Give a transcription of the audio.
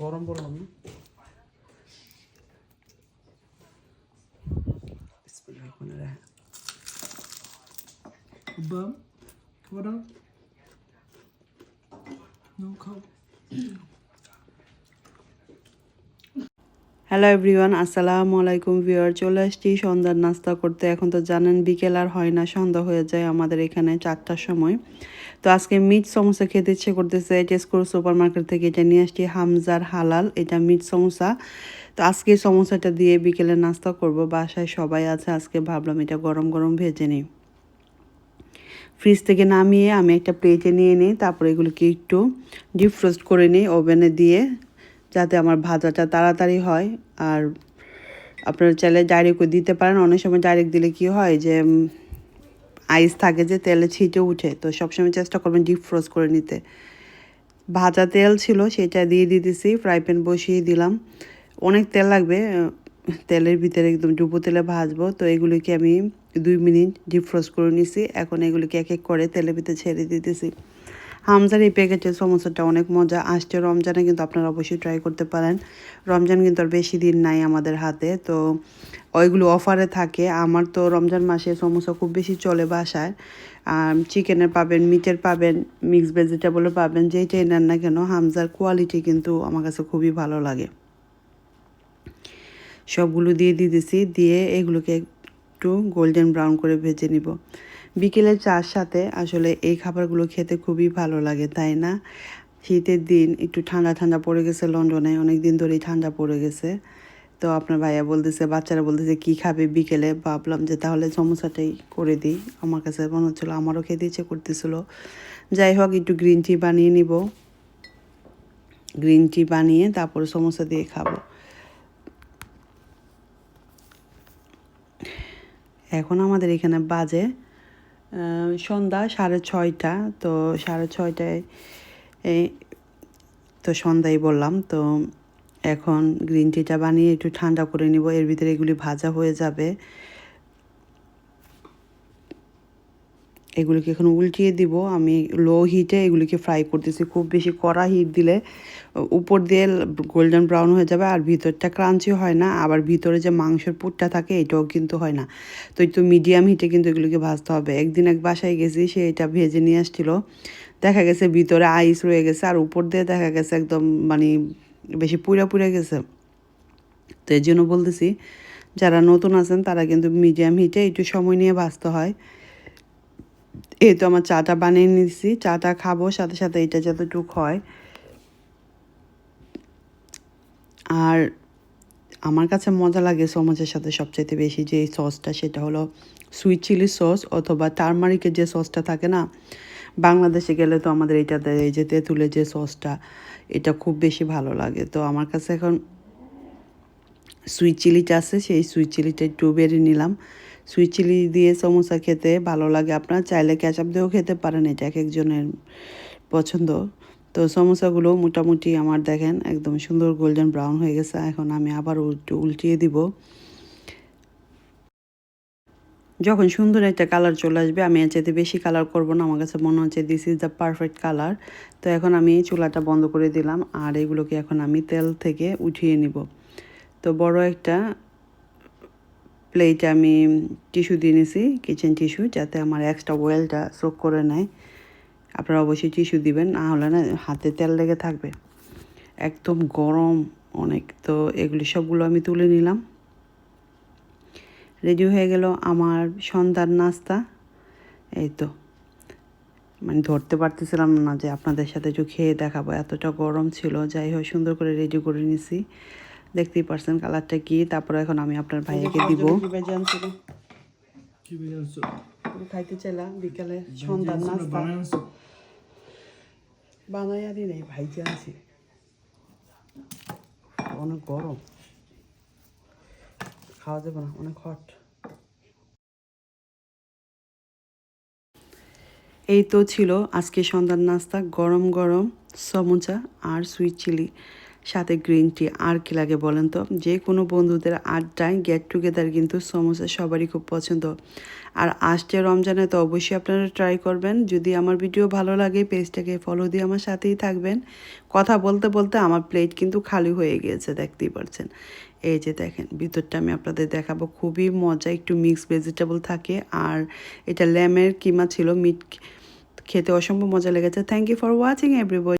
গরম বললাম না বিসমিল্লাহির রহমানির রহিম। আব্বা হ্যালো এভরিওয়ান আসসালামু আলাইকুম ভিউয়ার। চলে আসছি সন্ধ্যার নাস্তা করতে। এখন তো জানেন বিকেল আর হয় না, সন্ধ্যা হয়ে যায় আমাদের এখানে চারটার সময়। তো আজকে মিট সমোসা খেতে ইচ্ছে করতেছে টেস্কোর সুপার মার্কেট থেকে এটা নিয়ে আসছি হামজার হালাল, এটা মিট সমোসা। তো আজকে সমোসাটা দিয়ে বিকেলে নাস্তা করব, বাসায় সবাই আছে, আজকে ভাবলাম এটা গরম গরম ভেজে নিই। ফ্রিজ থেকে নামিয়ে আমি একটা প্লেটে নিয়ে নিই, তারপরে এগুলোকে একটু ডিপ ফ্রোস্ট করে নিই, ওভেনে দিয়ে যাতে আমার ভাজাটা তাড়াতাড়ি হয়। আর আপনারা চাইলে ডাইরেক্টও দিতে পারেন। অনেক সময় ডাইরেক্ট দিলে কি হয় যে আইস থাকে যে, তেলে ছিটে উঠে। তো সবসময় চেষ্টা করবেন ডিপ ফ্রোজ করে নিতে। ভাজা তেল ছিল, সেটা দিয়ে দিতেছি ফ্রাই প্যান বসিয়ে দিলাম। অনেক তেল লাগবে তেলের ভিতরে একদম ডুবো তেলে ভাজবো। তো এগুলিকে আমি দুই মিনিট ডিপ ফ্রোজ করে নিছি। এখন এগুলিকে এক এক করে তেলের ভিতরে ছেড়ে দিতেছি। হামজার এই প্যাকেটের সমস্যাটা অনেক মজা। আসছে রমজানে কিন্তু আপনারা অবশ্যই ট্রাই করতে পারেন। রমজান কিন্তু আর বেশি দিন নাই আমাদের হাতে। তো ওইগুলো অফারে থাকে। আমার তো রমজান মাসে সমস্যা খুব বেশি চলে বাসায়। আর চিকেনের পাবেন মিটের পাবেন মিক্স ভেজিটেবলও পাবেন, যেইটাই নেন না কেন হামজার কোয়ালিটি কিন্তু আমার কাছে খুবই ভালো লাগে। সবগুলো দিয়ে দিতেছি। দিয়ে এগুলোকে একটু গোল্ডেন ব্রাউন করে ভেজে নিব। বিকেলে চার সাথে আসলে এই খাবারগুলো খেতে খুবই ভালো লাগে, তাই না? শীতের দিন একটু ঠান্ডা ঠান্ডা পড়ে গেছে লন্ডনে অনেক দিন ধরেই ঠান্ডা পড়ে গেছে। তো আপনার ভাইয়া বলতেছে, বাচ্চারা বলতেছে, কি খাবে বিকেলে? ভাবলাম যে তাহলে সমস্যাটাই করে দিই। আমার কাছে মনে হচ্ছিল, আমারও খেতে ইচ্ছে করতেছিল। যাই হোক, একটু গ্রিন টি বানিয়ে নিব। গ্রিন টি বানিয়ে তারপর সমস্যা দিয়ে খাব। এখন আমাদের এখানে বাজে সন্ধ্যা সাড়ে ছয়টা, তো সাড়ে ছয়টায় এই তো সন্ধ্যায় বললাম, তো এখন গ্রিন টিটা বানিয়ে একটু ঠান্ডা করে নিব, এর ভিতরে এগুলি ভাজা হয়ে যাবে। এগুলিকে এখন উল্টিয়ে দিব। আমি লো হিটে এগুলিকে ফ্রাই করতেছি। খুব বেশি কড়া হিট দিলে উপর দিয়ে গোল্ডেন ব্রাউন হয়ে যাবে আর ভিতরটা ক্রাঞ্চি হয় না। আবার ভিতরে যে মাংসের পুরটা থাকে, এটাও কিন্তু হয় না। তো একটু মিডিয়াম হিটে কিন্তু এগুলিকে ভাজতে হবে। একদিন এক বাসায় গেছি, সে এটা ভেজে নিয়ে আসছিল। দেখা গেছে ভিতরে আইস রয়ে গেছে আর উপর দিয়ে দেখা গেছে একদম মানে বেশি পুড়া পুড়ে গেছে। তো এই জন্য বলতেছি, যারা নতুন আছেন তারা কিন্তু মিডিয়াম হিটে একটু সময় নিয়ে ভাজতে হয়। এই তো আমার চাটা বানিয়ে নিয়েছি। চাটা খাব, সাথে সাথে এটা যতটুক হয়। আর আমার কাছে মজা লাগে সমোসার সাথে সবচাইতে বেশি যে সসটা, সেটা হলো সুইট চিলি সস অথবা টারমারিকের যে সসটা থাকে না, বাংলাদেশে গেলে তো আমাদের এটা এই যে তেঁতুলের যে সসটা, এটা খুব বেশি ভালো লাগে। তো আমার কাছে এখন সুইট চিলিটা আছে, সেই সুইট চিলিটা একটু বেড়ে নিলাম। সুইট চিলি দিয়ে সমোসা খেতে ভালো লাগে। আপনারা চাইলে ক্যাচাপ দিয়েও খেতে পারেন, এটা এক একজনের পছন্দ। তো সমোসাগুলো মোটামুটি আমার দেখেন একদম সুন্দর গোল্ডেন ব্রাউন হয়ে গেছে। এখন আমি আবার উল্টিয়ে দিব। যখন সুন্দর একটা কালার চলে আসবে, আমি এর চাইতে বেশি কালার করব না। আমার কাছে মনে হচ্ছে this is the perfect colour তো এখন আমি চুলাটা বন্ধ করে দিলাম, আর এগুলোকে এখন আমি তেল থেকে উঠিয়ে নিব। তো বড় একটা প্লেটে আমি টিস্যু দিয়ে নিছি কিচেন টিস্যু যাতে আমার এক্সট্রা ওয়েলটা সোক করে নেয়। আপনারা অবশ্যই টিস্যু দিবেন, না হলে না হাতে তেল লেগে থাকবে। একদম গরম অনেক, তো এগুলি সবগুলো আমি তুলে নিলাম। রেডি হয়ে গেল আমার সন্ধ্যার নাস্তা। এই তো। মানে ধরতে পারতেছিলাম না যে আপনাদের সাথে একটু খেয়ে দেখাবো, এতটা গরম ছিল। যাই হোক, সুন্দর করে রেডি করে নিছি। দেখতেই পারছেন কালারটা কি তারপরে এখন আমি আপনার ভাইয়াকে দিব। কি বেজে আনছো খাইতে চাইলাম বিকালে সন্ধ্যার নাস্তা? বানাই আনি নেই ভাইজে আনছি অনেক গরম। খাওয়া যাবে না অনেক হট এই তো ছিল আজকে সন্ধ্যার নাস্তা গরম গরম সমুচা আর সুইট চিলি সাথে গ্রিন টি আর কি লাগে বলেন তো? যে কোনো বন্ধুদের আড্ডায় গেট টুগেদার কিন্তু সমোসা সবারই খুব পছন্দ। আর আসছে রমজানে তো অবশ্যই আপনারা ট্রাই করবেন। যদি আমার ভিডিও ভালো লাগে পেজটাকে ফলো দিয়ে আমার সাথেই থাকবেন। কথা বলতে বলতে আমার প্লেট কিন্তু খালি হয়ে গিয়েছে, দেখতেই পারছেন। এই যে দেখেন, ভিতরটা আমি আপনাদের দেখাবো। খুবই মজা, একটু মিক্স ভেজিটেবল থাকে। আর এটা ল্যামের কিমা ছিল মিট খেতে অসম্ভব মজা লেগেছে। Thank you for watching everybody